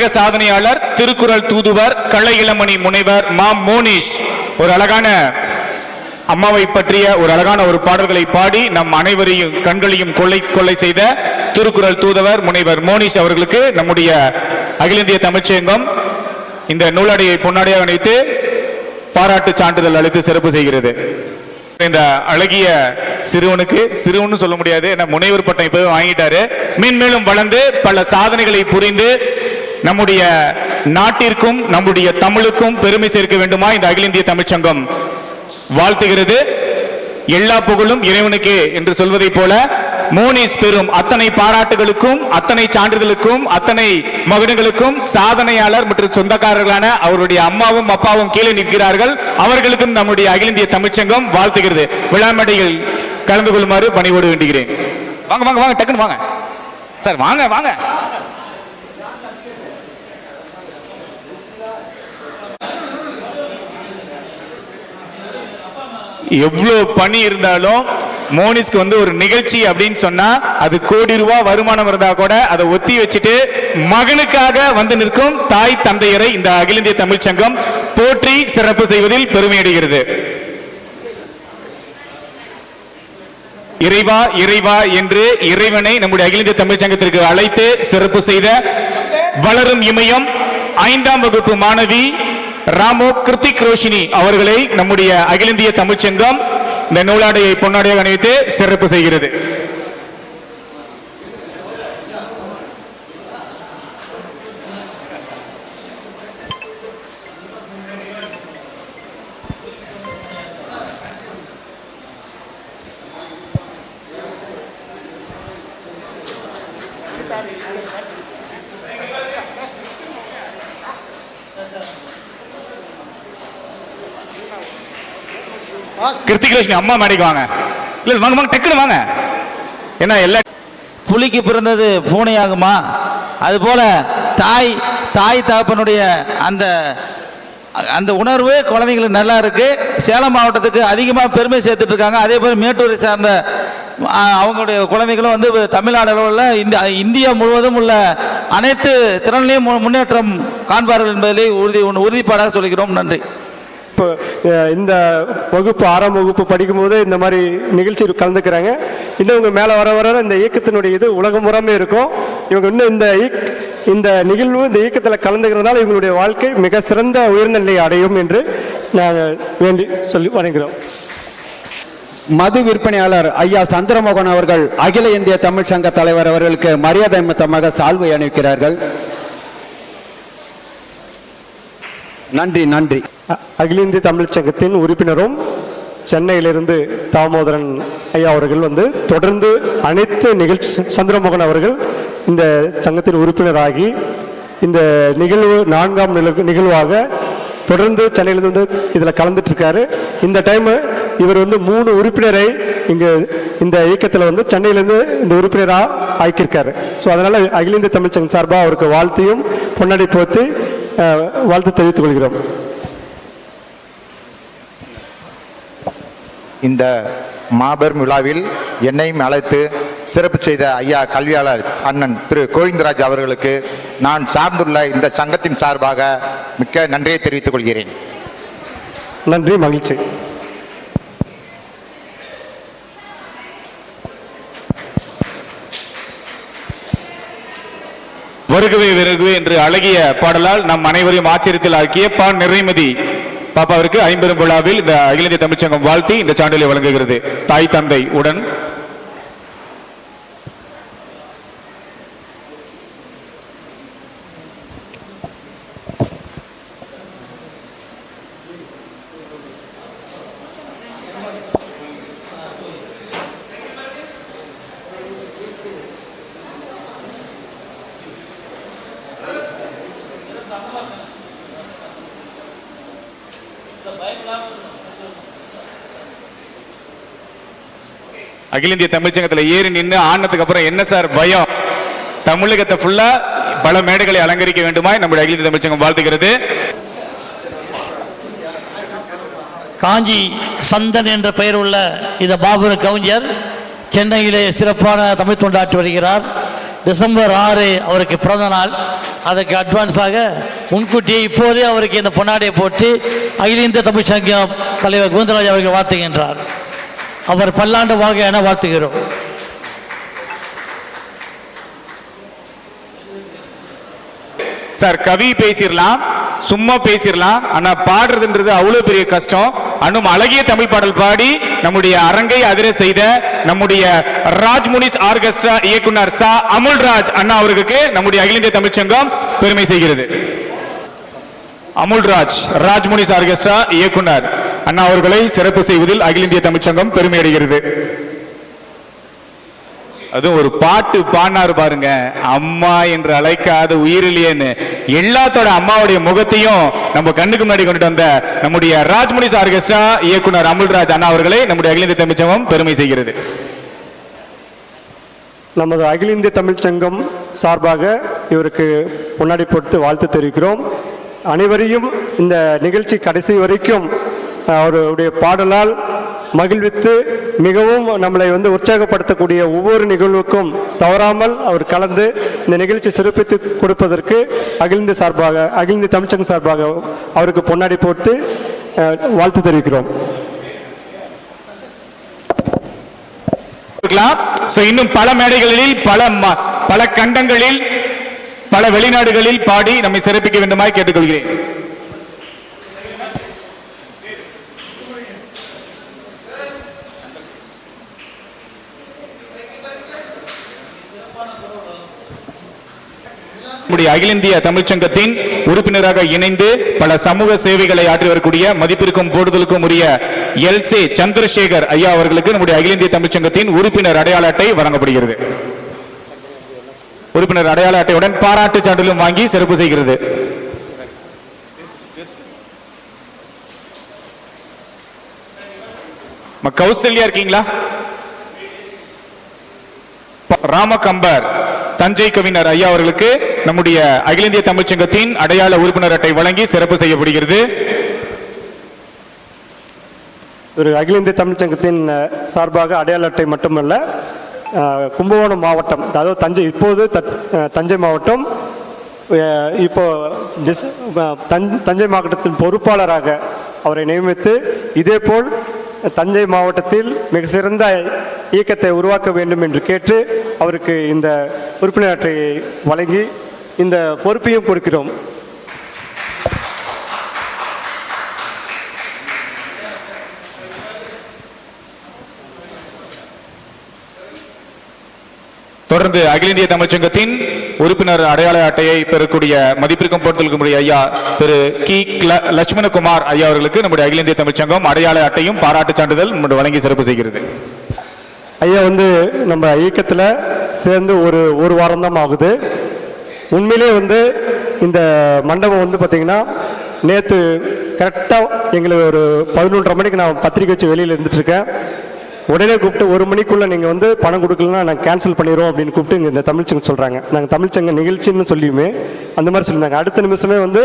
உலக சாதனையாளர் திருக்குறள் தூதுவர் கலை இளமணி முனைவர் மா மோனிஷ். ஒரு அழகான அம்மாவை பற்றிய ஒரு அழகான ஒரு பாடல்களை பாடி நம் அனைவரையும் கண்களையும் கொள்ளை கொள்ளை செய்த திருக்குறள் தூதுவர் முனைவர் மோனிஷ் அவர்களுக்கு நம்முடைய அகில இந்திய தமிழ்ச்சங்கம் இந்த நூலடையை பொன்னாடையாக அணிவித்து பாராட்டு சான்றிதழ் அளித்து சிறப்பு செய்கிறது. இந்த அழகிய சிறுவனுக்கு சிறுவனு சொல்ல முடியாது ஏன்னா முனைவர் பட்டம் இப்பவே வாங்கிட்டாரு. மென்மேலும் வளர்ந்து பல சாதனைகளை புரிந்து நம்முடைய நாட்டிற்கும் நம்முடைய தமிழுக்கும் பெருமை சேர்க்க வேண்டுமா? இந்த அகில இந்திய தமிழ்ச்சங்கம் வாழ்த்துகிறது. எல்லா புகழும் இறைவனுக்கே என்று சொல்வதைப் போல மோனிஸ் பெறும் அத்தனை பாராட்டுகளுக்கும் அத்தனை சான்றிதழுக்கும் அத்தனை மகன்களுக்கும் சாதனையாளர் மற்றும் சொந்தக்காரர்களான அவருடைய அம்மாவும் அப்பாவும் கீழே நிற்கிறார்கள். அவர்களுக்கும் நம்முடைய அகில இந்திய தமிழ்ச்சங்கம் வாழ்த்துகிறது. விழாமடையில் கலந்து கொள்ளுமாறு பணிவோடு வேண்டுகிறேன். வாங்க வாங்க வாங்க டக்குன்னு வாங்க. சார் வாங்க வாங்க. எவ்வளவு பணி இருந்தாலும் மோனிஸ்க்கு வந்து ஒரு நிகழ்ச்சி அப்படின்னு சொன்னா அது கோடி ரூபாய் வருமானம் இருந்தா கூட அதை ஒத்தி வச்சுட்டு மகனுக்காக வந்து நிற்கும் தாய் தந்தையரை இந்த அகில இந்திய தமிழ் சங்கம் போற்றி சிறப்பு செய்வதில் பெருமையடைகிறது இறைவா இறைவா என்று இறைவனை நம்முடைய அகில இந்திய தமிழ் சங்கத்திற்கு அழைத்து சிறப்பு செய்த வளரும் இமயம் ஐந்தாம் வகுப்பு மாணவி ராமோ கிருத்திக் ரோஷினி அவர்களை நம்முடைய அகில இந்திய தமிழ்ச்சங்கம் இந்த நூலாடையை பொன்னாடையாக அணிவித்து சிறப்பு செய்கிறது. கிருத்திக் ரோஷினி அம்மா மேடைக்கு வாங்க. இல்ல வாங்க வாங்க டக்குனு வாங்க. ஏன்னா எல்லா புலிக்கு பிறந்தது பூனையாகுமா? அதுபோல தாய் தாய் தகப்பனுடைய அந்த அந்த உணர்வு குழந்தைங்களுக்கு நல்லா இருக்கு. சேலம் மாவட்டத்துக்கு அதிகமாக பெருமை சேர்த்துட்டு இருக்காங்க. அதே போல மேட்டூரை சார்ந்த அவங்களுடைய குழந்தைகளும் வந்து தமிழ்நாடு அளவில் இந்த இந்தியா முழுவதும் உள்ள அனைத்து திறன்லையும் மு- முன்னேற்றம் காண்பார்கள் என்பதிலே உறுதி உறுதிப்பாடாக சொல்கிறோம் நன்றி. இப்போ இந்த வகுப்பு ஆறாம் வகுப்பு படிக்கும்போது இந்த மாதிரி நிகழ்ச்சியில் கலந்துக்கிறாங்க. இன்னும் இவங்க மேலே வர வர இந்த இயக்கத்தினுடைய இது உலகம் முறாமே இருக்கும். இவங்க இன்னும் இந்த இயக்- இந்த நிகழ்வு இந்த இயக்கத்தில் கலந்துக்கிறதுனால இவங்களுடைய வாழ்க்கை மிக சிறந்த உயர்ந்த நிலையை அடையும் என்று நாங்கள் வேண்டி சொல்லி வணங்குகிறோம். மது விற்பனையாளர் ஐயா சந்திரமோகன் அவர்கள் அகில இந்திய தமிழ்ச் சங்க தலைவர் அவர்களுக்கு மரியாதை மொத்தமாக சால்வை அணிவிக்கிறார்கள். நன்றி நன்றி. அகில இந்திய தமிழ்ச் சங்கத்தின் உறுப்பினரும் சென்னையிலிருந்து தாமோதரன் ஐயா அவர்கள் வந்து தொடர்ந்து அனைத்து நிகழ்ச்சி சந்திரமோகன் அவர்கள் இந்த சங்கத்தின் உறுப்பினராகி இந்த நிகழ்வு நான்காம் நில- நிகழ்வாக தொடர்ந்து சென்னையிலிருந்து இதில் கலந்துட்டு இருக்காரு இந்த டைம் இவர் வந்து மூணு உறுப்பினரை இங்க இந்த இயக்கத்தில் வந்து சென்னையிலேருந்து இந்த உறுப்பினராக ஆக்கியிருக்காரு. ஸோ அதனால அகில இந்திய தமிழ்ச்சங்க சார்பாக அவருக்கு வாழ்த்தையும் பொன்னாடி போத்தி வாழ்த்து தெரிவித்துக் கொள்கிறோம். இந்த மாபெரும் விழாவில் என்னையும் அழைத்து சிறப்பு செய்த ஐயா கல்வியாளர் அண்ணன் திரு கோவிந்தராஜ் அவர்களுக்கு நான் சார்ந்துள்ள இந்த சங்கத்தின் சார்பாக மிக்க நன்றியை தெரிவித்துக் கொள்கிறேன். நன்றி மகிழ்ச்சி. வருகவே வருகவே என்று அழகிய பாடலால் நம் அனைவரையும் ஆச்சரியத்தில் ஆக்கிய பா நிறைமதி. பாப்பாவிற்கு ஐம்பெரும் விழாவில் இந்த அகில இந்திய தமிழ்ச்சங்கம் வாழ்த்தி இந்த சான்றிதழை வழங்குகிறது. தாய் தந்தை உடன் அகில இந்திய தமிழ்ச்சங்கத்துல ஏறி நின்று ஆனதுக்கு அப்புறம் என்ன சார் பயம்? தமிழகத்தை ஃபுல்லா பல மேடைகளை அலங்கரிக்க வேண்டுமாய் நம்முடைய அகில இந்திய தமிழ்ச்சங்கம் வாழ்த்துகிறது. காஞ்சி சந்தன் என்ற பெயர் உள்ள இந்த பாபுர கவிஞர் சென்னையிலே சிறப்பான தமிழ் தொண்டாற்றி வருகிறார். டிசம்பர் ஆறு அவருக்கு பிறந்த நாள். அதுக்கு அட்வான்ஸாக முன்கூட்டியே இப்போதே அவருக்கு இந்த பொன்னாடையை போட்டு அகில இந்திய தமிழ் சங்கம் தலைவர் கோவிந்தராஜ் அவர்கள் வாழ்த்துகின்றார். அவர் பல்லாண்டு வாகையான என வாழ்த்துகிறோம். சார் கவி பேசிடலாம் சும்மா பேசிடலாம் ஆனா பாடுறதுன்றது அவ்வளவு பெரிய கஷ்டம். அன்னும் அழகிய தமிழ் பாடல் பாடி நம்முடைய அரங்கை அதிர செய்த நம்முடைய ராஜ்முனிஸ் ஆர்கெஸ்ட்ரா இயக்குனர் சா அமுல்ராஜ் அண்ணா அவர்களுக்கு நம்முடைய அகில இந்திய தமிழ்ச்சங்கம் பெருமை செய்கிறது. அமுல்ராஜ் ராஜ்முனிஸ் ஆர்கெஸ்ட்ரா இயக்குனர். அண்ணா அவர்களை சிறப்பு செய்வதில் அகில இந்திய தமிழ்ச்சங்கம் பெருமை அடைகிறது. அதுவும் ஒரு பாட்டு பாடினாரு பாருங்க. அம்மா என்று அழைக்காத உயிரிலேன்னு. எல்லாத்தோட அம்மாவுடைய முகத்தையும் நம்ம கண்ணுக்கு முன்னாடி கொண்டுட்டு வந்த நம்முடைய ராஜ்முனிஸ் ஆர்கெஸ்ட்ரா இயக்குனர் அமுல்ராஜ் அண்ணா அவர்களை நம்முடைய அகில இந்திய தமிழ்ச்சங்கம் பெருமை செய்கிறது. நமது அகில இந்திய தமிழ்ச்சங்கம் சார்பாக இவருக்கு முன்னாடி போட்டு வாழ்த்து தெரிவிக்கிறோம். அனைவரையும் இந்த நிகழ்ச்சி கடைசி வரைக்கும் அவருடைய பாடலால் மகிழ்வித்து மிகவும் நம்மளை வந்து உற்சாகப்படுத்தக்கூடிய ஒவ்வொரு நிகழ்வுக்கும் தவறாமல் அவர் கலந்து இந்த நிகழ்ச்சி சிறப்பித்து கொடுப்பதற்கு அகிழ்ந்து சார்பாக அகிழ்ந்து இந்திய தமிழ்ச்சங்கம் சார்பாக அவருக்கு பொன்னாடி போட்டு வாழ்த்து தெரிவிக்கிறோம். இன்னும் பல மேடைகளில் பல ம- பல கண்டங்களில் பல வெளிநாடுகளில் பாடி நம்மை சிறப்பிக்க வேண்டுமாய் கேட்டுக்கொள்கிறேன். நம்முடைய அகில இந்திய தமிழ்ச்சங்கத்தின் உறுப்பினராக இணைந்து பல சமூக சேவைகளை ஆற்றி வரக்கூடிய மதிப்பிற்கும் போடுதலுக்கும் உரிய எல் சே சந்திரசேகர் ஐயா அவர்களுக்கு நம்முடைய அகில இந்திய தமிழ்ச்சங்கத்தின் உறுப்பினர் அடையாள அட்டை வழங்கப்படுகிறது. உறுப்பினர் அடையாள அட்டையுடன் பாராட்டு சான்றிலும் வாங்கி சிறப்பு செய்கிறது. கௌசல்யா இருக்கீங்களா? ராமகம்பர் தஞ்சை கவிஞர் ஐயா அவர்களுக்கு நம்முடைய அகில இந்திய தமிழ்ச்சங்கத்தின் அடையாள உறுப்பினர் அட்டை வழங்கி சிறப்பு செய்யப்படுகிறது. ஒரு அகில இந்திய தமிழ்ச் சங்கத்தின் சார்பாக அடையாள அட்டை மட்டுமல்ல கும்பகோணம் மாவட்டம் அதாவது தஞ்சை இப்போது தஞ்சை மாவட்டம் இப்போ டிஸ் தஞ்சை மாவட்டத்தின் பொறுப்பாளராக அவரை நியமித்து இதேபோல் தஞ்சை மாவட்டத்தில் மிக சிறந்த இயக்கத்தை உருவாக்க வேண்டும் என்று கேட்டு அவருக்கு இந்த உறுப்பினர் வழங்கி இந்த பொறுப்பையும் கொடுக்கிறோம். தொடர்ந்து அகில இந்திய தமிழ்ச்சங்கத்தின் உறுப்பினர் அடையாள அட்டையை பெறக்கூடிய மதிப்பிற்கும் பொறுத்தலுக்கும் ஐயா திரு கி. லட்சுமணகுமார் ஐயா அவர்களுக்கு நம்முடைய அகில இந்திய தமிழ்ச்சங்கம் அடையாள அட்டையும் பாராட்டு சான்றிதழ் வழங்கி சிறப்பு செய்கிறது. ஐயா வந்து நம்ம இயக்கத்தில் சேர்ந்து ஒரு ஒரு வாரம் தான் ஆகுது. உண்மையிலே வந்து இந்த மண்டபம் வந்து பார்த்தீங்கன்னா நேற்று கரெக்டாக எங்களுக்கு ஒரு பதினொன்றரை மணிக்கு நான் பத்திரிக்கை வச்சு வெளியில் இருந்துட்டுருக்கேன். உடனே கூப்பிட்டு ஒரு மணிக்குள்ளே நீங்கள் வந்து பணம் கொடுக்கலன்னா நாங்கள் கேன்சல் பண்ணிடுவோம் அப்படின்னு கூப்பிட்டு இங்கே இந்த தமிழ்ச்சங்க சொல்கிறாங்க நாங்கள் தமிழ்ச்சங்க நிகழ்ச்சின்னு சொல்லியுமே அந்த மாதிரி சொல்லியிருந்தாங்க. அடுத்த நிமிஷமே வந்து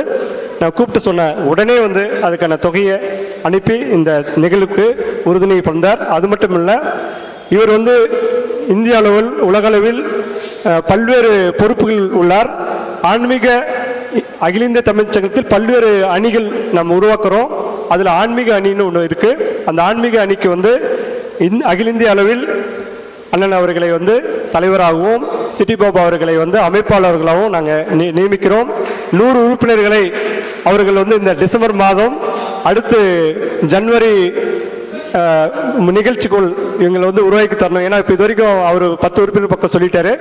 நான் கூப்பிட்டு சொன்னேன். உடனே வந்து அதுக்கான தொகையை அனுப்பி இந்த நிகழ்வுக்கு உறுதுணை பண்ணார் அது மட்டும் இல்லை இவர் வந்து இந்திய அளவில் உலகளவில் பல்வேறு பொறுப்புகள் உள்ளார். ஆன்மீக அகில இந்திய தமிழ்ச்சங்கத்தில் பல்வேறு அணிகள் நம்ம உருவாக்குறோம். அதில் ஆன்மீக அணின்னு ஒன்று இருக்குது அந்த ஆன்மீக அணிக்கு வந்து இந்த அகில இந்திய அளவில் அண்ணன் அவர்களை வந்து தலைவராகவும் சிட்டி பாபா அவர்களை வந்து அமைப்பாளர்களாகவும் நாங்கள் நி நியமிக்கிறோம். நூறு உறுப்பினர்களை அவர்கள் வந்து இந்த டிசம்பர் மாதம் அடுத்து ஜனவரி நிகழ்ச்சிக்குள் இவங்களை வந்து உருவாக்கி தரணும். ஏன்னா இப்போ இது வரைக்கும் அவர் பத்து உறுப்பினர் பக்கம் சொல்லிட்டாரு.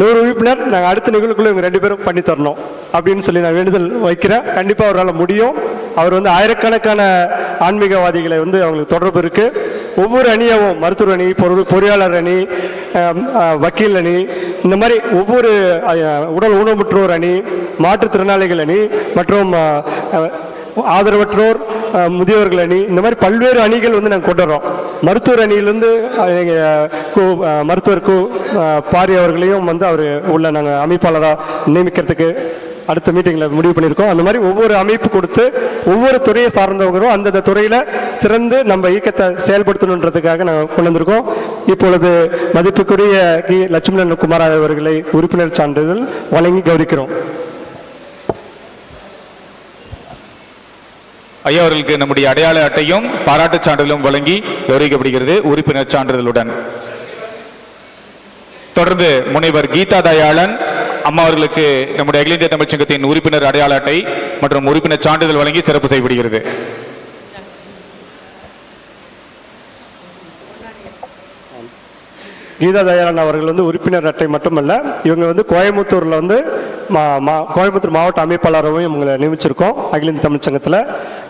நூறு உறுப்பினர் நாங்கள் அடுத்த நிகழ்வுக்குள்ள இவங்க ரெண்டு பேரும் பண்ணி தரணும் அப்படின்னு சொல்லி நான் வேண்டுதல் வைக்கிறேன். கண்டிப்பாக அவரால் முடியும். அவர் வந்து ஆயிரக்கணக்கான ஆன்மீகவாதிகளை வந்து அவங்களுக்கு தொடர்பு இருக்கு. ஒவ்வொரு அணியாகவும் மருத்துவர் அணி பொருள் பொறியாளர் அணி வக்கீல் அணி இந்த மாதிரி ஒவ்வொரு உடல் ஊனமுற்றோர் அணி மாற்றுத்திறனாளிகள் அணி மற்றும் ஆதரவற்றோர் முதியோர்கள் அணி. இந்த மாதிரி பல்வேறு அணிகள் வந்து நாங்கள் கொண்டு வரோம் மருத்துவர் அணியிலேருந்து அஹ், எங்க, மருத்துவர் கு பாரி அவர்களையும் வந்து அவர் உள்ள நாங்கள் அமைப்பாளராக நியமிக்கிறதுக்கு அடுத்த மீட்டிங்கில் முடிவு பண்ணியிருக்கோம். அந்த மாதிரி ஒவ்வொரு அமைப்பு கொடுத்து ஒவ்வொரு துறையை சார்ந்தவங்களும் அந்தந்த துறையில் சிறந்து நம்ம இயக்கத்தை செயல்படுத்தணுன்றதுக்காக நாங்கள் கொண்டு வந்திருக்கோம் இப்பொழுது மதிப்புக்குரிய கி லட்சுமணன் குமார் அவர்களை உறுப்பினர் சான்றிதழ் வழங்கி கௌரிக்கிறோம் ஐயா அவர்களுக்கு நம்முடைய அடையாள அட்டையும் பாராட்டுச் சான்றிதழும் வழங்கி கௌரவிக்கப்படுகிறது உறுப்பினர் சான்றிதழுடன். தொடர்ந்து முனைவர் கீதா தயாளன் அம்மா அவர்களுக்கு நம்முடைய அகில இந்திய தமிழ்ச்சங்கத்தின் உறுப்பினர் அடையாள அட்டை மற்றும் உறுப்பினர் சான்றிதழ் வழங்கி சிறப்பு செய்யப்படுகிறது. கீதா தயாளன் அவர்கள் வந்து உறுப்பினர் அட்டை மட்டுமல்ல இவங்க வந்து கோயம்புத்தூரில் வந்து கோயம்புத்தூர் மாவட்ட அமைப்பாளராகவும் இவங்களை நியமிச்சிருக்கோம். அகில இந்திய தமிழ் சங்கத்தில்.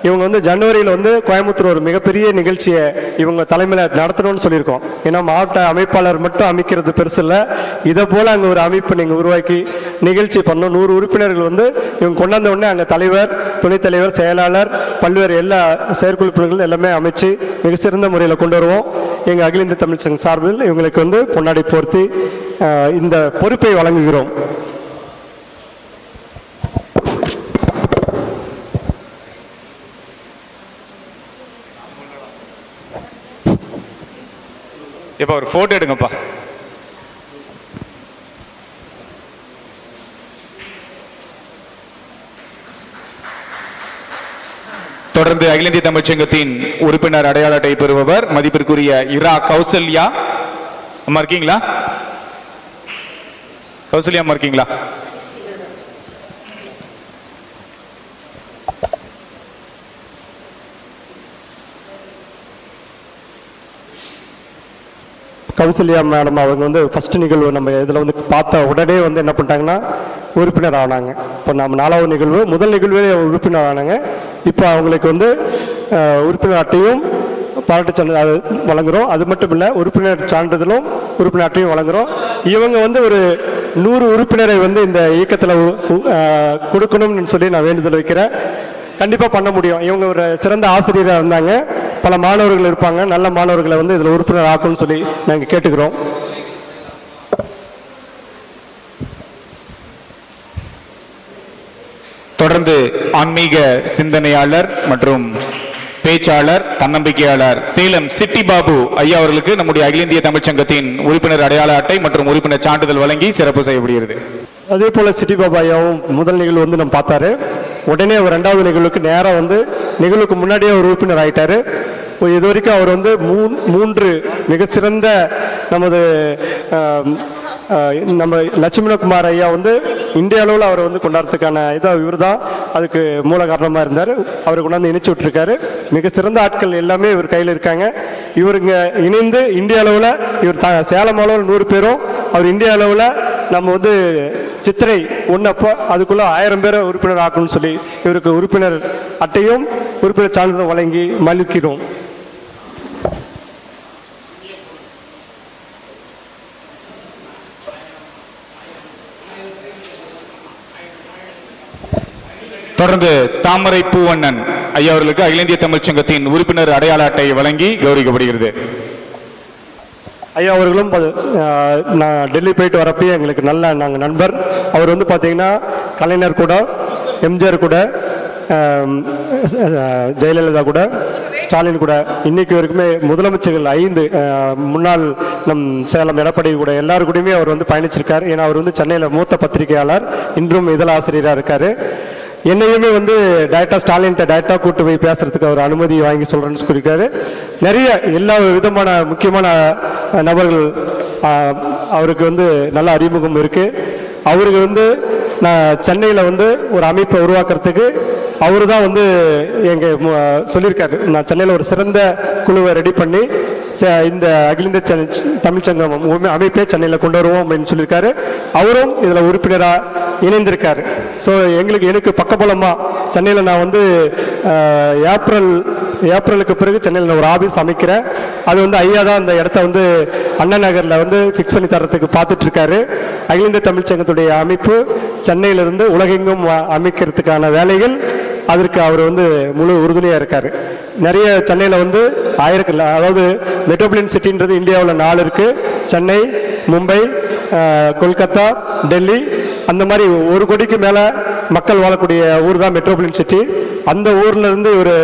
இவங்க வந்து ஜனவரியில் வந்து கோயம்புத்தூர் ஒரு மிகப்பெரிய நிகழ்ச்சியை இவங்க தலைமையில் நடத்தணும்னு சொல்லியிருக்கோம். ஏன்னா மாவட்ட அமைப்பாளர் மட்டும் அமைக்கிறது பெருசு இல்லை. இதை போல் அங்கே ஒரு அமைப்பு நீங்கள் உருவாக்கி நிகழ்ச்சி பண்ணணும். நூறு உறுப்பினர்கள் வந்து இவங்க கொண்டாந்த உடனே அங்கே தலைவர் துணைத் தலைவர் செயலாளர் பல்வேறு எல்லா செயற்குழுப்பினர்களும் எல்லாமே அமைச்சு மிக சிறந்த முறையில் கொண்டு வருவோம். எங்கள் அகில இந்திய தமிழ் சார்பில் இவங்களுக்கு வந்து பொன்னாடை போர்த்தி இந்த பொறுப்பை வழங்குகிறோம். இப்போ ஒரு ஃபோட்டோ எடுங்கப்பா. தொடர்ந்து அகில இந்திய தமிழ்ச்சங்கத்தின் உறுப்பினர் அடையாள அட்டை பெறுபவர் மதிப்பிற்குரிய இரா கௌசல்யா. அம்மா இருக்கீங்களா? கௌசல்யா அம்மா இருக்கீங்களா? கௌசல்யா மேடம் அவங்க வந்து ஃபர்ஸ்ட் நிகழ்வு நம்ம இதில் வந்து பார்த்த உடனே வந்து என்ன பண்ணிட்டாங்கன்னா உறுப்பினர் ஆனாங்க இப்போ நம்ம நாலாவது நிகழ்வு முதல் நிகழ்வே உறுப்பினர் ஆனாங்க இப்போ அவங்களுக்கு வந்து உறுப்பினர் அட்டையும் பாராட்டு சான்றிதழ் வழங்குகிறோம் அது மட்டும் இல்லை உறுப்பினர் சான்றிதழும் உறுப்பினர் அட்டையும் வழங்குகிறோம் இவங்க வந்து ஒரு நூறு உறுப்பினரை வந்து இந்த இயக்கத்தில் கொடுக்கணும்னு சொல்லி நான் வேண்டுதல் வைக்கிறேன். கண்டிப்பாக பண்ண முடியும். இவங்க ஒரு சிறந்த ஆசிரியராக இருந்தாங்க. பல மாணவர்கள் இருப்பாங்க. நல்ல மாணவர்களை வந்து இதில் உறுப்பினர் ஆக்கணும்னு சொல்லி நாங்கள் கேட்டுக்கிறோம். தொடர்ந்து ஆன்மீக சிந்தனையாளர் மற்றும் பேச்சாளர் தன்னம்பிக்கையாளர் சேலம் சிட்டி பாபு ஐயா அவர்களுக்கு நம்முடைய அகில இந்திய சங்கத்தின் உறுப்பினர் அடையாள அட்டை மற்றும் உறுப்பினர் சான்றிதழ் வழங்கி சிறப்பு செய்யப்படுகிறது. அதே போல் சிட்டி பாபாயாவும் முதல் நிகழ்வு வந்து நம்ம பார்த்தாரு. உடனே அவர் ரெண்டாவது நிகழ்வுக்கு நேராக வந்து நிகழ்வுக்கு முன்னாடியே ஒரு உறுப்பினர் ஆயிட்டாரு. இப்போ இது வரைக்கும் அவர் வந்து மூன்று மிக சிறந்த நமது நம்ம லட்சுமணகுமார் ஐயா வந்து இந்திய அளவில் அவர் வந்து கொண்டாடுறதுக்கான இதாக இவர் தான் அதுக்கு மூல காரணமாக இருந்தார். அவர் கொண்டாந்து இணைச்சு விட்டுருக்காரு. மிக சிறந்த ஆட்கள் எல்லாமே இவர் கையில் இருக்காங்க. இவருங்க இணைந்து இந்திய அளவில் இவர் த சேலம் அளவில் நூறு பேரும் அவர் இந்திய அளவில் நம்ம வந்து சித்திரை ஒன்றப்போ அதுக்குள்ளே ஆயிரம் பேரை உறுப்பினர் ஆக்கணும்னு சொல்லி இவருக்கு உறுப்பினர் அட்டையும் உறுப்பினர் சான்றிதழ் வழங்கி மலிக்கிறோம் தொடர்ந்து தாமரை பூவண்ணன் ஐயா அவர்களுக்கு அகில இந்திய தமிழ் சங்கத்தின் உறுப்பினர் அடையாள அட்டை வழங்கி கௌரவிக்கப்படுகிறது. ஐயா அவர்களும் நான் டெல்லி போயிட்டு வரப்பயே எங்களுக்கு நல்ல நாங்கள் நண்பர். அவர் வந்து பார்த்தீங்கன்னா கலைஞர் கூட எம்ஜிஆர் கூட ஜெயலலிதா கூட ஸ்டாலின் கூட. இன்னைக்கு வரைக்குமே முதலமைச்சர்கள் ஐந்து முன்னாள் நம் சேலம் எடப்பாடி கூட எல்லாரு கூடயுமே அவர் வந்து பயணிச்சிருக்கார். ஏன்னா அவர் வந்து சென்னையில் மூத்த பத்திரிகையாளர். இன்றும் இதழாசிரியராக இருக்காரு. என்னையுமே வந்து டைரக்டா ஸ்டாலின்ட்ட டைரக்டா கூட்டு போய் பேசுறதுக்கு அவர் அனுமதி வாங்கி சொல்றேன்னு சொல்லியிருக்காரு. நிறைய எல்லா விதமான முக்கியமான நபர்கள் அவருக்கு வந்து நல்ல அறிமுகம் இருக்கு. அவருக்கு வந்து நான் சென்னையில் வந்து ஒரு அமைப்பை உருவாக்குறதுக்கு அவர் தான் வந்து எங்க சொல்லியிருக்காரு. நான் சென்னையில் ஒரு சிறந்த குழுவை ரெடி பண்ணி ச- இந்த அகில இந்திய சென்- அமைப்பே சென்னையில் கொண்டு வருவோம் அப்படின்னு சொல்லியிருக்காரு. அவரும் இதில் உறுப்பினராக இணைந்திருக்காரு. ஸோ எங்களுக்கு எனக்கு பக்கபலமாக சென்னையில் நான் வந்து ஏப்ரல் ஏப்ரலுக்கு பிறகு சென்னையில் நான் ஒரு ஆஃபீஸ் அமைக்கிறேன். அது வந்து ஐயா தான் அந்த இடத்த வந்து அண்ணா நகரில் வந்து ஃபிக்ஸ் பண்ணி தரத்துக்கு பார்த்துட்ருக்காரு. அகில இந்திய தமிழ்ச்சங்கத்துடைய அமைப்பு சென்னையிலிருந்து உலகெங்கும் அமைக்கிறதுக்கான வேலைகள் அதற்கு அவர் வந்து முழு உறுதுணையாக இருக்கார். நிறைய சென்னையில் வந்து ஆயிரக்கல்ல அதாவது மெட்ரோபாலியன் சிட்டின்றது இந்தியாவில் நாலு இருக்குது சென்னை மும்பை கொல்கத்தா டெல்லி அந்த மாதிரி ஒரு கோடிக்கு மேலே மக்கள் வாழக்கூடிய ஊர் தான் மெட்ரோபாலியன் சிட்டி அந்த ஊர்லேருந்து ஒரு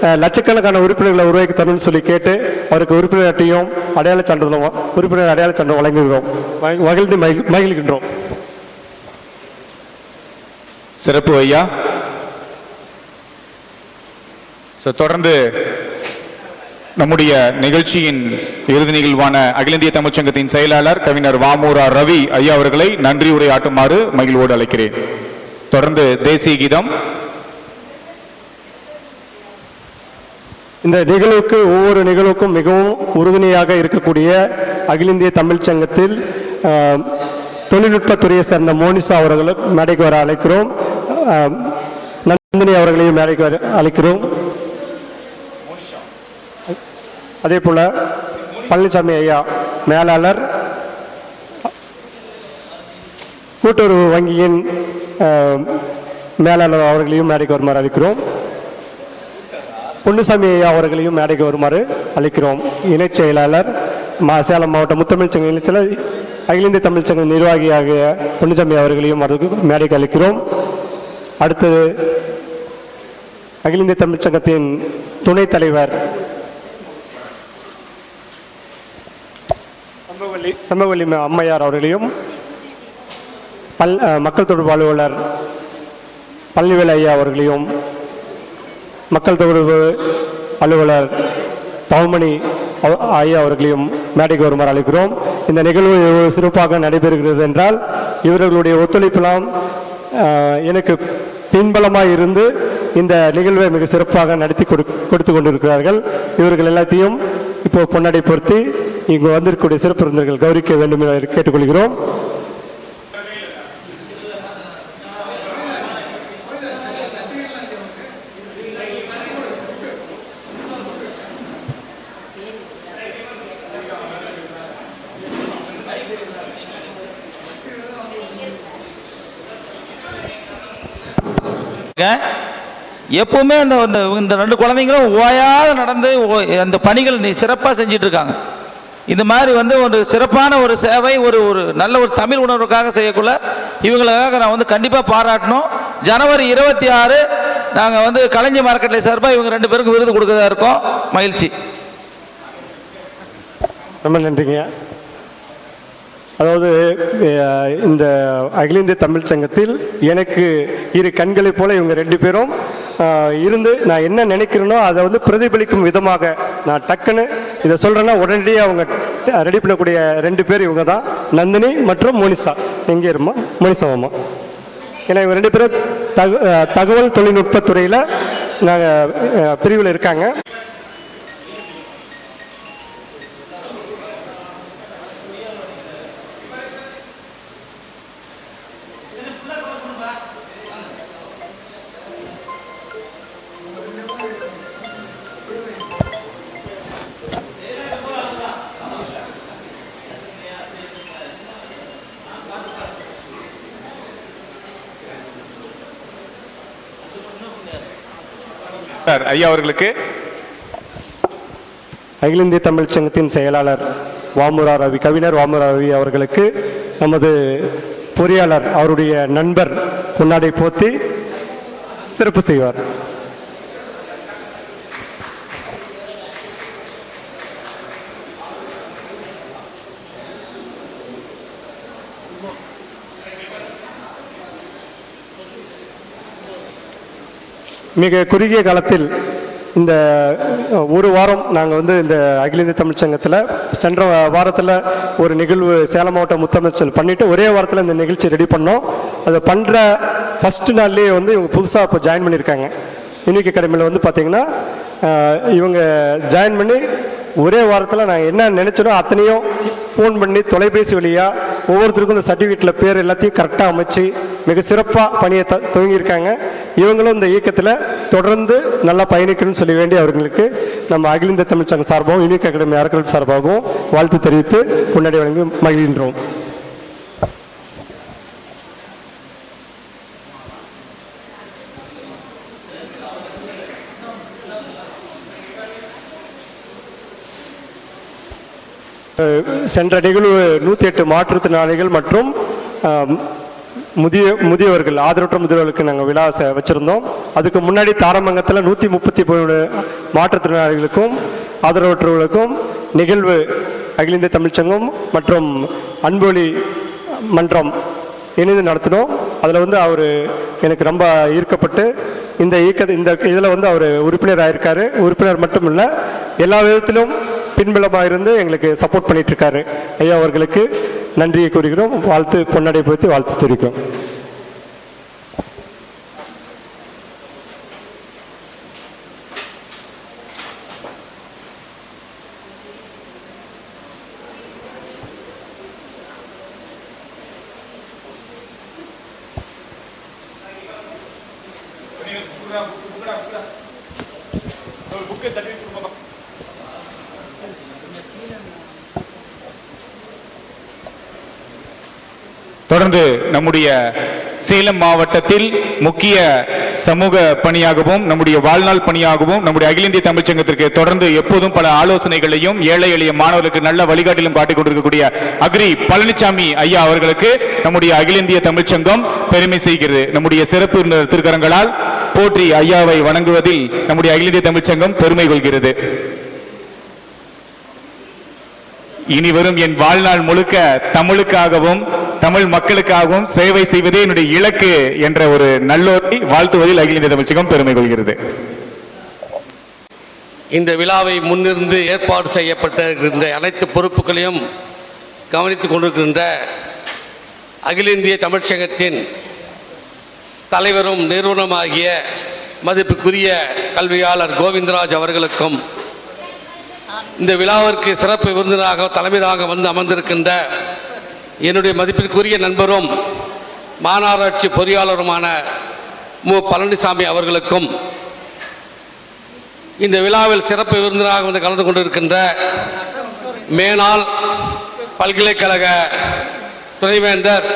லட்சக்கணக்கான உறுப்பினர்களை உருவாக்கி தரணும்னு சொல்லி கேட்டு அவருக்கு உறுப்பினர் அட்டையும் அடையாள சான்றிதழும் உறுப்பினர் அடையாள சான்றிதழ் வழங்குகிறோம் மகிழ்ந்து மகி- மகிழ்கின்றோம். சிறப்பு ஐயா. So, தொடர்ந்து நம்முடைய நிகழ்ச்சியின் இறுதி நிகழ்வான அகில இந்திய தமிழ்ச்சங்கத்தின் செயலாளர் கவிஞர் வாமூரா ரவி ஐயா அவர்களை நன்றி உரையாற்றுமாறு மகிழ்வோடு அழைக்கிறேன். தொடர்ந்து தேசிய கீதம். இந்த நிகழ்வுக்கு ஒவ்வொரு நிகழ்வுக்கும் மிகவும் உறுதுணையாக இருக்கக்கூடிய அகில இந்திய தமிழ்ச் சங்கத்தில் ஆஹ், தொழில்நுட்பத்துறையை சேர்ந்த மோனிசா அவர்களும் மேடைக்கு வர அழைக்கிறோம். ஆஹ், நந்தினி அவர்களையும் மேடைக்கு வர அழைக்கிறோம். அதே போல் பழனிசாமி ஐயா மேலாளர் கூட்டுறவு வங்கியின் மேலாளர் அவர்களையும் மேடைக்கு வருமாறு அழைக்கிறோம் பொன்னுசாமி ஐயா அவர்களையும் மேடைக்கு வருமாறு அழைக்கிறோம் இணைச் செயலாளர் மா சேலம் மாவட்ட முத்தமிழ் சங்க இணைச் அகில இந்திய தமிழ் சங்க நிர்வாகியாகிய பொன்னுசாமி அவர்களையும் மேடைக்கு அழைக்கிறோம் அடுத்தது அகில இந்திய தமிழ்ச்சங்கத்தின் துணைத் தலைவர் சம்பவல்லி சம்பவல்லி அம்மையார் அவர்களையும் பல் மக்கள் தொடர்பு அலுவலர் பழனிவேல் ஐயா அவர்களையும் மக்கள் தொடர்பு அலுவலர் தவமணி ஐயா அவர்களையும் மேடைக்கு வருமாறு அழைக்கிறோம். இந்த நிகழ்வு சிறப்பாக நடைபெறுகிறது என்றால் இவர்களுடைய ஒத்துழைப்பெல்லாம் எனக்கு பின்பலமாக இருந்து இந்த நிகழ்வை மிக சிறப்பாக நடத்தி கொடு கொடுத்து கொண்டிருக்கிறார்கள். இவர்கள் எல்லாத்தையும் இப்போ பொன்னடை பொருத்தி இங்கு வந்திருக்கக்கூடிய சிறப்பு கௌரிக்க வேண்டும் என கேட்டுக்கொள்கிறோம். எப்பவுமே அந்த இந்த- ரெண்டு குழந்தைங்களும் ஓயாத நடந்து அந்த பணிகள் நீ சிறப்பாக செஞ்சிட்டு இருக்காங்க. இந்த மாதிரி வந்து ஒரு சிறப்பான ஒரு சேவை ஒரு ஒரு நல்ல ஒரு தமிழ் உணர்வுக்காக செய்யக்குள்ள இவங்களுக்காக நான் வந்து கண்டிப்பாக பாராட்டணும். ஜனவரி இருபத்தி ஆறு நாங்கள் வந்து கலைஞர் மார்க்கெட்டில் சார்பாக இவங்க ரெண்டு பேருக்கும் விருது கொடுக்கறதா இருக்கோம். மகிழ்ச்சி. ரொம்ப நன்றிங்க. அதாவது இந்த அகில இந்திய தமிழ் சங்கத்தில் எனக்கு இரு கண்களைப் போல இவங்க ரெண்டு பேரும் இருந்து நான் என்ன நினைக்கிறேனோ அதை வந்து பிரதிபலிக்கும் விதமாக நான் டக்குன்னு இதை சொல்கிறேன்னா உடனடியாக அவங்க ரெடி பண்ணக்கூடிய ரெண்டு பேர் இவங்க தான். நந்தினி மற்றும் மோனிசா. எங்கே இருமா? மோனிசா அம்மா ஏன்னா இவங்க ரெண்டு பேரும் தக அஹ், தகவல் தொழில்நுட்பத்துறையில் நாங்கள் பிரிவில் இருக்காங்க. சார் ஐயா அவர்களுக்கு. அகில இந்திய தமிழ்ச் சங்கத்தின் செயலாளர் வாமுரா ரவி கவிஞர் வாமுரா ரவி அவர்களுக்கு நமது பொறியாளர் அவருடைய நண்பர் முன்னாடி போத்தி சிறப்பு செய்வார். மிக குறுகிய காலத்தில் இந்த ஒரு வாரம் நாங்கள் வந்து இந்த அகில இந்திய தமிழ் சங்கத்தில் சென்ற வாரத்தில் ஒரு நிகழ்வு சேலம் மாவட்டம் முத்தமைச்சல் பண்ணிவிட்டு ஒரே வாரத்தில் இந்த நிகழ்ச்சி ரெடி பண்ணோம். அதை பண்ணுற ஃபஸ்ட்டு நாள்லேயே வந்து இவங்க புதுசாக இப்போ ஜாயின் பண்ணியிருக்காங்க யூனிக் அகாடமியில் வந்து பார்த்திங்கன்னா இவங்க ஜாயின் பண்ணி ஒரே வாரத்தில் நான் என்ன நினைச்சனோ அத்தனையும் ஃபோன் பண்ணி தொலைபேசி வழியாக ஒவ்வொருத்தருக்கும் இந்த சர்டிஃபிகேட்டில் பேர் எல்லாத்தையும் கரெக்டாக அமைச்சு மிக சிறப்பாக பணியை த துவங்கியிருக்காங்க. இவங்களும் இந்த இயக்கத்தில் தொடர்ந்து நல்லா பயணிக்கணும்னு சொல்லி வேண்டி அவர்களுக்கு நம்ம அகில இந்திய தமிழ்ச்சங்க சார்பாகவும் யூனிக் அகாடமி அறக்கட்டளை சார்பாகவும் வாழ்த்து தெரிவித்து முன்னாடி வழங்கி மகிழ்கின்றோம். சென்ற நிகழ்வு நூற்றி எட்டு மாற்றுத்திறனாளிகள் மற்றும் முதிய முதியவர்கள் ஆதரவற்ற முதியவர்களுக்கு நாங்கள் விழா வச்சுருந்தோம் வச்சிருந்தோம். அதுக்கு முன்னாடி தாரமங்கத்தில் நூற்றி முப்பத்தி மூணு மாற்றுத்திறனாளிகளுக்கும் ஆதரவற்றவர்களுக்கும் நிகழ்வு அகில இந்திய தமிழ்ச்சங்கம் மற்றும் அன்பொழி மன்றம் இணைந்து நடத்தினோம். அதில் வந்து அவர் எனக்கு ரொம்ப ஈர்க்கப்பட்டு இந்த இயக்க இந்த இதில் வந்து அவர் உறுப்பினர் ஆயிருக்காரு உறுப்பினர் மட்டும் இல்லை எல்லா விதத்திலும் பின்புலமாக இருந்து எங்களுக்கு சப்போர்ட் பண்ணிட்டு இருக்காரு ஐயா அவர்களுக்கு நன்றியை கூறுகிறோம். வாழ்த்து பொன்னடை பற்றி வாழ்த்து தெரிவிக்கிறோம். தொடர்ந்து நம்முடைய சேலம் மாவட்டத்தில் முக்கிய சமூக பணியாகவும் நம்முடைய வாழ்நாள் பணியாகவும் நம்முடைய அகில இந்திய தமிழ்ச்சங்கத்திற்கு தொடர்ந்து எப்போதும் பல ஆலோசனைகளையும் ஏழை எளிய மாணவர்களுக்கு நல்ல வழிகாட்டிலும் காட்டிக் கொண்டிருக்கக்கூடிய அக்ரி பழனிசாமி ஐயா அவர்களுக்கு நம்முடைய அகில இந்திய தமிழ்ச் சங்கம் பெருமை செய்கிறது. நம்முடைய சிறப்பு திருக்கரங்களால் போற்றி ஐயாவை வணங்குவதில் நம்முடைய அகில இந்திய தமிழ்ச்சங்கம் பெருமை கொள்கிறது. இனி வரும் என் வாழ்நாள் முழுக்க தமிழுக்காகவும் தமிழ் மக்களுக்காகவும் சேவை செய்வதே என்னுடைய இலக்கு என்ற ஒரு நல்லோரை வாழ்த்துவதில் அகில இந்திய தமிழ்ச்சகம் பெருமை கொள்கிறது. இந்த விழாவை முன்னிருந்து ஏற்பாடு செய்யப்பட்டிருக்கின்ற அனைத்து பொறுப்புகளையும் கவனித்துக் கொண்டிருக்கின்ற அகில இந்திய தமிழ்ச்சங்கத்தின் தலைவரும் நிறுவனமாகிய மதிப்புக்குரிய கல்வியாளர் கோவிந்தராஜ் அவர்களுக்கும் இந்த விழாவிற்கு சிறப்பு விருந்தினராக தலைமையாக வந்து அமர்ந்திருக்கின்ற என்னுடைய மதிப்பிற்குரிய நண்பரும் மாநகராட்சி பொறியாளருமான மு. பழனிசாமி அவர்களுக்கும் இந்த விழாவில் சிறப்பு விருந்தினராக வந்து கலந்து கொண்டிருக்கின்ற மேனால் பல்கலைக்கழக துணைவேந்தர்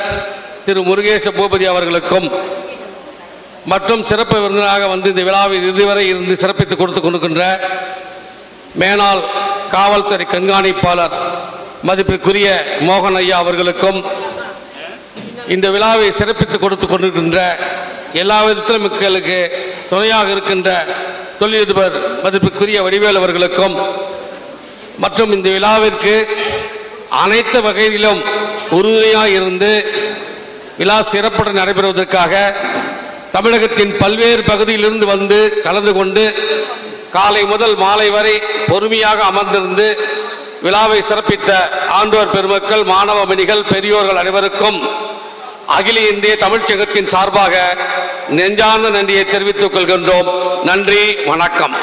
திரு. முருகேச பூபதி அவர்களுக்கும் மற்றும் சிறப்பு விருந்தினராக வந்து இந்த விழாவில் இதுவரை இருந்து சிறப்பித்து கொடுத்து கொண்டிருக்கின்ற மேனால் காவல்துறை கண்காணிப்பாளர் மதிப்பிற்குரிய மோகன் ஐயா அவர்களுக்கும் இந்த விழாவை சிறப்பித்து கொடுத்து கொண்டிருக்கின்ற எல்லா விதத்திலும் மக்களுக்கு துணையாக இருக்கின்ற தொழிலதிபர் மதிப்பிற்குரிய வடிவேல் அவர்களுக்கும் மற்றும் இந்த விழாவிற்கு அனைத்து வகையிலும் உறுதுணையாக இருந்து விழா சிறப்புடன் நடைபெறுவதற்காக தமிழகத்தின் பல்வேறு பகுதியிலிருந்து வந்து கலந்து கொண்டு காலை முதல் மாலை வரை பொறுமையாக அமர்ந்திருந்து விழாவை சிறப்பித்த ஆண்டோர் பெருமக்கள் மாணவ மணிகள் பெரியோர்கள் அனைவருக்கும் அகில இந்திய தமிழ்ச்சங்கத்தின் சார்பாக நெஞ்சார்ந்த நன்றியை தெரிவித்துக் கொள்கின்றோம். நன்றி வணக்கம்.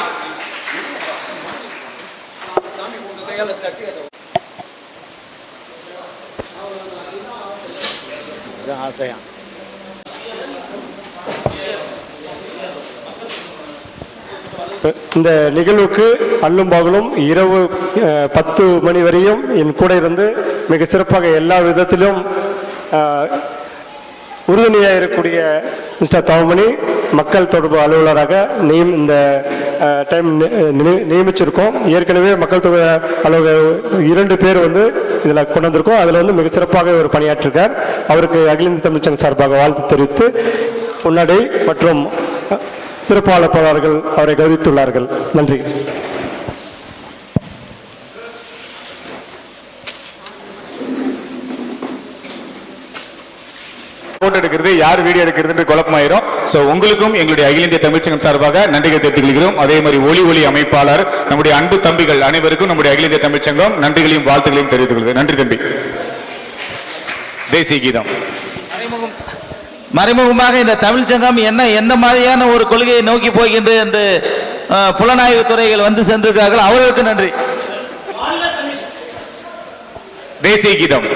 இந்த நிகழ்வுக்கு அல்லும் பகலும் இரவு பத்து மணி வரையும் என் கூட இருந்து மிக சிறப்பாக எல்லா விதத்திலும் உறுதுணையாக இருக்கக்கூடிய மிஸ்டர் தவமணி மக்கள் தொடர்பு அலுவலராக நியம் இந்த டைம் நியமிச்சிருக்கோம். ஏற்கனவே மக்கள் தொகை அலுவலக இரண்டு பேர் வந்து இதில் கொண்டு வந்திருக்கோம் அதில் வந்து மிக சிறப்பாக ஒரு பணியாற்றிருக்கார். அவருக்கு அகில இந்திய தமிழ்ச்சங்க சார்பாக வாழ்த்து தெரிவித்து முன்னாடி மற்றும் சிறப்பு அழைப்பாளர்கள் அவரை கௌரவித்துள்ளார்கள். நன்றி. போட்டோ எடுக்கிறது யார் வீடியோ எடுக்கிறது குழப்பமாயிரும். சோ உங்களுக்கும் எங்களுடைய அகில இந்திய தமிழ்ச்சங்கம் சார்பாக நன்றிகள் தெரிவித்துக் கொள்கிறோம் அதே மாதிரி ஒளி ஒளி அமைப்பாளர் நம்முடைய அன்பு தம்பிகள் அனைவருக்கும் நம்முடைய அகில இந்திய தமிழ்ச்சங்கம் நன்றிகளையும் வாழ்த்துகளையும் தெரிவித்துக் கொள்கிறது நன்றி தம்பி. தேசிய கீதம். மறைமுகமாக இந்த தமிழ் சங்கம் என்ன என்ன மாதிரியான ஒரு கொள்கையை நோக்கி போகின்றது என்று புலனாய்வு துறைகள் வந்து சென்றிருக்கிறார்கள். அவர்களுக்கு நன்றி. தேசிய கீதம்.